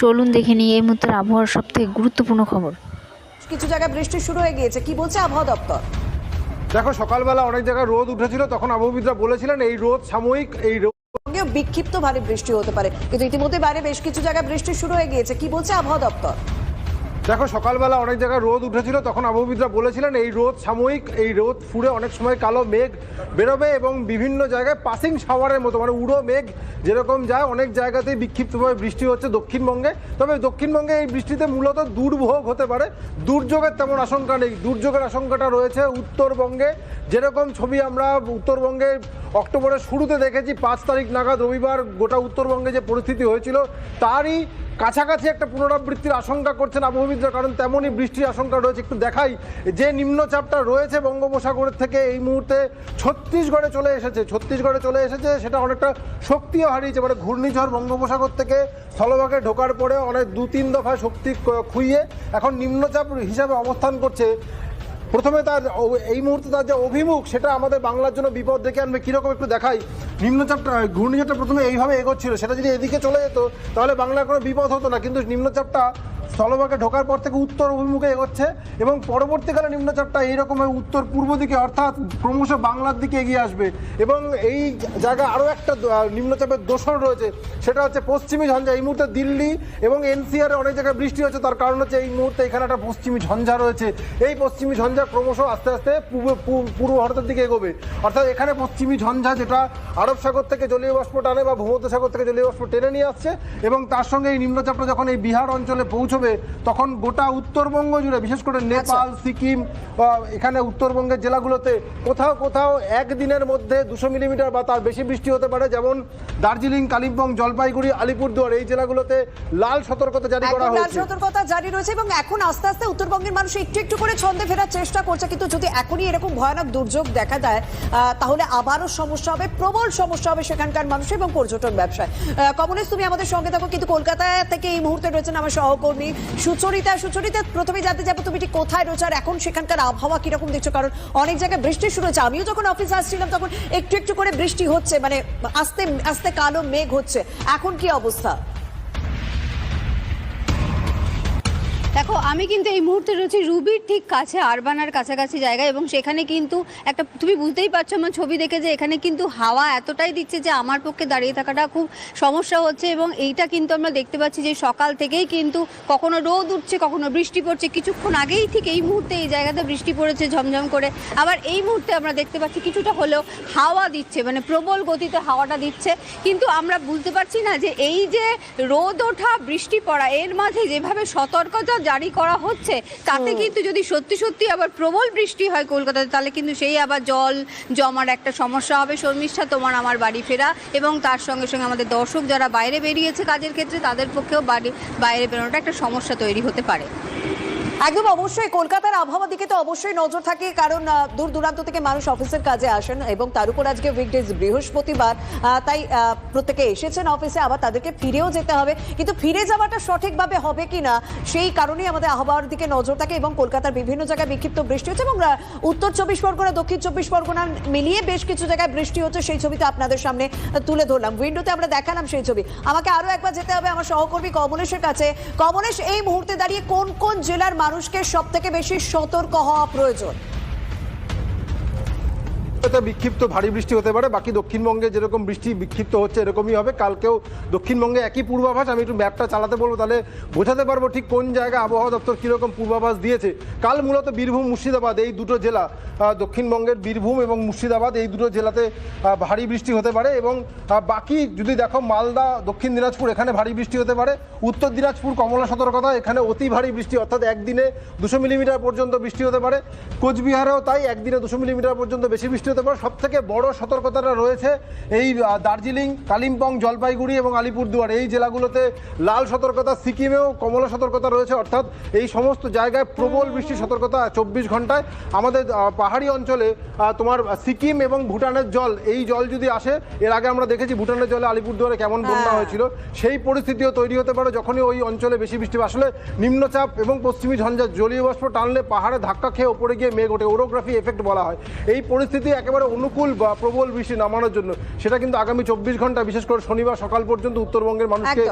চলুন দেখে নিই এই মুহূর্তের আবহাওয়ার সব থেকে গুরুত্বপূর্ণ খবর। কিছু জায়গায় বৃষ্টি শুরু হয়ে গিয়েছে। কি বলছে আবহাওয়া দপ্তর? দেখো সকালবেলা অনেক জায়গায় রোদ উঠেছিল তখন আবহাওয়িদরা বলেছিলেন এই রোদ সাময়িক এই রোদে সঙ্গেও বিক্ষিপ্ত ভারী বৃষ্টি হতে পারে। কিন্তু ইতিমধ্যে বাইরে বেশ কিছু জায়গায় বৃষ্টি শুরু হয়ে গিয়েছে। কি বলছে আবহাওয়া দপ্তর? দেখো, সকালবেলা অনেক জায়গায় রোদ উঠেছিল, তখন আবহাওয়িদরা বলেছিলেন, এই রোদ সাময়িক, এই রোদ ফুরে অনেক সময় কালো মেঘ বেরোবে এবং বিভিন্ন জায়গায় পাসিং শাওয়ারের মতো মানে উড়ো মেঘ যেরকম যায়, অনেক জায়গাতেই বিক্ষিপ্তভাবে বৃষ্টি হচ্ছে দক্ষিণবঙ্গে। তবে দক্ষিণবঙ্গে এই বৃষ্টিতে মূলত দুর্ভোগ হতে পারে। দুর্যোগের তেমন আশঙ্কা নেই। দুর্যোগের আশঙ্কাটা রয়েছে উত্তরবঙ্গে। যেরকম ছবি আমরা উত্তরবঙ্গে অক্টোবরের শুরুতে দেখেছি পাঁচ তারিখ নাগাদ রবিবার গোটা উত্তরবঙ্গে যে পরিস্থিতি হয়েছিল, তারই কাছাকাছি একটা পুনরাবৃত্তির আশঙ্কা করছেন আবহাওয়িদরা কারণ তেমনই বৃষ্টির আশঙ্কা রয়েছে। একটু দেখাই, যে নিম্নচাপটা রয়েছে বঙ্গোপসাগরের থেকে এই মুহূর্তে ছত্তিশগড়ে চলে এসেছে। ছত্তিশগড়ে চলে এসেছে, সেটা অনেকটা শক্তিও হারিয়েছে মানে ঘূর্ণিঝড় বঙ্গোপসাগর থেকে স্থলভাগে ঢোকার পরে অনেক দু তিন দফা শক্তি খুইয়ে এখন নিম্নচাপ হিসাবে অবস্থান করছে প্রথমে তার এই মুহূর্তে তার যে অভিমুখ, সেটা আমাদের বাংলার জন্য বিপদ ডেকে আনবে। কীরকম একটু দেখাই? নিম্নচাপটা, ঘূর্ণিঝড়টা প্রথমে এইভাবে এগোচ্ছিল। সেটা যদি এদিকে চলে যেত, তাহলে বাংলার কোনো বিপদ হতো না। কিন্তু নিম্নচাপটা স্থলভাগে ঢোকার পর থেকে উত্তর অভিমুখে এগোচ্ছে এবং পরবর্তীকালে নিম্নচাপটা এইরকম উত্তর পূর্ব দিকে অর্থাৎ ক্রমশ বাংলার দিকে এগিয়ে আসবে এবং এই জায়গায় আরও একটা নিম্নচাপের দোষর রয়েছে, সেটা হচ্ছে পশ্চিমী ঝঞ্ঝা। এই মুহূর্তে দিল্লি এবং এনসিআর অনেক জায়গায় বৃষ্টি হচ্ছে, তার কারণ হচ্ছে এই মুহূর্তে এখানে একটা পশ্চিমী ঝঞ্ঝা রয়েছে। এই পশ্চিমী ঝঞ্ঝা ক্রমশ আস্তে আস্তে পূর্ব পূর্ব ভারতের দিকে এগোবে। অর্থাৎ এখানে পশ্চিমী ঝঞ্ঝা যেটা আরব সাগর থেকে জলীয় বাষ্প টানে বা ভূমধ্য সাগর থেকে জলীয় বাষ্প টেনে নিয়ে আসছে এবং তার সঙ্গে এই নিম্নচাপটা যখন এই বিহার অঞ্চলে পৌঁছবে তখন গোটা উত্তরবঙ্গ জুড়ে বিশেষ করে নেপাল সিকিম এখানে উত্তরবঙ্গের জেলাগুলোতে কোথাও কোথাও একদিনের মধ্যে দুশো মিলিমিটার বা তার বেশি বৃষ্টি হতে পারে যেমন দার্জিলিং কালিম্পং জলপাইগুড়ি আলিপুরদুয়ার এই জেলাগুলোতে লাল সতর্কতা জারি করা একদম লাল হয়েছে। সতর্কতা জারি রয়েছে এবং এখন আস্তে আস্তে উত্তরবঙ্গের মানুষ একটু একটু করে ছন্দে ফেরার চেষ্টা করছে কিন্তু যদি এখনই এরকম ভয়ানক দুর্যোগ দেখা দেয় আহ, তাহলে আবারও সমস্যা হবে প্রবল সমস্যা হবে সেখানকার মানুষ এবং পর্যটন ব্যবসায়। কমলেশ তুমি আমাদের সঙ্গে থাকো কিন্তু কলকাতা থেকে এই মুহূর্তে রয়েছেন আমার সহকর্মী সুচরিতা সুচরিতা প্রথমে জানতে যাব তুমি ঠিক কোথায় রয়েছে আর এখন সেখানকার আবহাওয়া কীরকম দেখছ? কারণ অনেক জায়গায় বৃষ্টি শুরু হচ্ছে আমিও যখন অফিসে আসছিলাম তখন একটু একটু করে বৃষ্টি হচ্ছে মানে আস্তে আস্তে কালো মেঘ হচ্ছে। এখন কি অবস্থা? দেখো, আমি কিন্তু এই মুহূর্তে রয়েছি রুবির ঠিক কাছে, আরবানার কাছাকাছি জায়গায় এবং সেখানে কিন্তু একটা, তুমি বুঝতেই পারছ আমার ছবি দেখে যে এখানে কিন্তু হাওয়া এতটাই দিচ্ছে যে আমার পক্ষে দাঁড়িয়ে থাকাটা খুব সমস্যা হচ্ছে এবং এইটা কিন্তু আমরা দেখতে পাচ্ছি যে সকাল থেকেই কিন্তু কখনো রোদ উঠছে, কখনো বৃষ্টি পড়ছে। কিছুক্ষণ আগেই ঠিক এই মুহূর্তে এই জায়গাতে বৃষ্টি পড়েছে ঝমঝম করে। আবার এই মুহূর্তে আমরা দেখতে পাচ্ছি কিছুটা হলেও হাওয়া দিচ্ছে মানে প্রবল গতিতে হাওয়াটা দিচ্ছে। কিন্তু আমরা বুঝতে পারছি না যে এই যে রোদ ওঠা, বৃষ্টি পড়া, এর মাঝে যেভাবে সতর্কতা জারি করা হচ্ছে তাতে কিন্তু যদি সত্যি সত্যি আবার প্রবল বৃষ্টি হয় কলকাতাতে তাহলে কিন্তু সেই আবার জল জমার একটা সমস্যা হবে। শর্মিষ্ঠা তোমার আমার বাড়ি ফেরা এবং তার সঙ্গে সঙ্গে আমাদের দর্শক যারা বাইরে বেরিয়েছে কাজের ক্ষেত্রে তাদের পক্ষেও বাড়ি বাইরে বেরোনোটা একটা সমস্যা তৈরি হতে পারে। একদম অবশ্যই, কলকাতার আবহাওয়ার দিকে তো অবশ্যই নজর থাকে, কারণ দূর দূরান্ত থেকে মানুষ অফিসের কাজে আসেন এবং তার উপর আজকে উইকডেজ বৃহস্পতিবার তাই প্রত্যেকে এসেছেন অফিসে আবার তাদেরকে ফিরেও যেতে হবে। কিন্তু ফিরে যাওয়াটা সঠিকভাবে হবে কিনা সেই কারণেই আমাদের আবহাওয়ার দিকে নজর থাকে এবং কলকাতার বিভিন্ন জায়গায় বিক্ষিপ্ত বৃষ্টি হচ্ছে এবং উত্তর চব্বিশ পরগনা, দক্ষিণ চব্বিশ পরগনা মিলিয়ে বেশ কিছু জায়গায় বৃষ্টি হচ্ছে, সেই ছবিটা আপনাদের সামনে তুলে ধরলাম। উইন্ডোতে আমরা দেখালাম সেই ছবি। আমাকে আরও একবার যেতে হবে আমার সহকর্মী কমলেশের কাছে। কমলেশ, এই মুহূর্তে দাঁড়িয়ে কোন কোন জেলার মানুষকে সব থেকে বেশি সতর্ক হওয়া প্রয়োজন। বিক্ষিপ্ত ভারী বৃষ্টি হতে পারে, বাকি দক্ষিণবঙ্গে যেরকম বৃষ্টি বিক্ষিপ্ত হচ্ছে এরকমই হবে। কালকেও দক্ষিণবঙ্গে একই পূর্বাভাস, আমি একটু ম্যাপটা চালাতে বলব, তাহলে বোঝাতে পারব ঠিক কোন জায়গায় আবহাওয়া দপ্তর কীরকম পূর্বাভাস দিয়েছে। কাল মূলত বীরভূম, মুর্শিদাবাদ এই দুটো জেলা দক্ষিণবঙ্গের বীরভূম এবং মুর্শিদাবাদ এই দুটো জেলাতে ভারী বৃষ্টি হতে পারে এবং বাকি যদি দেখো মালদা, দক্ষিণ দিনাজপুর এখানে ভারী বৃষ্টি হতে পারে, উত্তর দিনাজপুর কমলা সতর্কতা, এখানে অতি ভারী বৃষ্টি, অর্থাৎ একদিনে দুশো মিলিমিটার পর্যন্ত বৃষ্টি হতে পারে। কোচবিহারেও তাই একদিনে দুশো মিলিমিটার পর্যন্ত বেশি বৃষ্টি পারে সব থেকে বড় সতর্কতাটা রয়েছে এই দার্জিলিং কালিম্পং জলপাইগুড়ি এবং আলিপুরদুয়ার। এই জেলাগুলোতে লাল সতর্কতা সিকিমেও কমলা সতর্কতা রয়েছে। অর্থাৎ এই সমস্ত জায়গায় প্রবল বৃষ্টির সতর্কতা চব্বিশ ঘন্টায়। আমাদের পাহাড়ি অঞ্চলে তোমার সিকিম এবং ভুটানের জল এই জল যদি আসে এর আগে আমরা দেখেছি ভুটানের জলে আলিপুরদুয়ারে কেমন বন্যা হ্যাঁ। হয়েছিল। সেই পরিস্থিতিও তৈরি হতে পারে যখনই ওই অঞ্চলে বেশি বৃষ্টি। আসলে নিম্নচাপ এবং পশ্চিমী ঝঞ্ঝা জলীয় বাষ্প টানলে পাহাড়ে ধাক্কা খেয়ে ওপরে গিয়ে মেঘ ওঠে। ওরোগ্রাফি এফেক্ট বলা হয়। এই পরিস্থিতি একেবারে অনুকূল বা প্রবল বৃষ্টি নামানোর জন্য, সেটা কিন্তু আগামী চব্বিশ ঘণ্টা, বিশেষ করে শনিবার সকাল পর্যন্ত উত্তরবঙ্গের মানুষকে।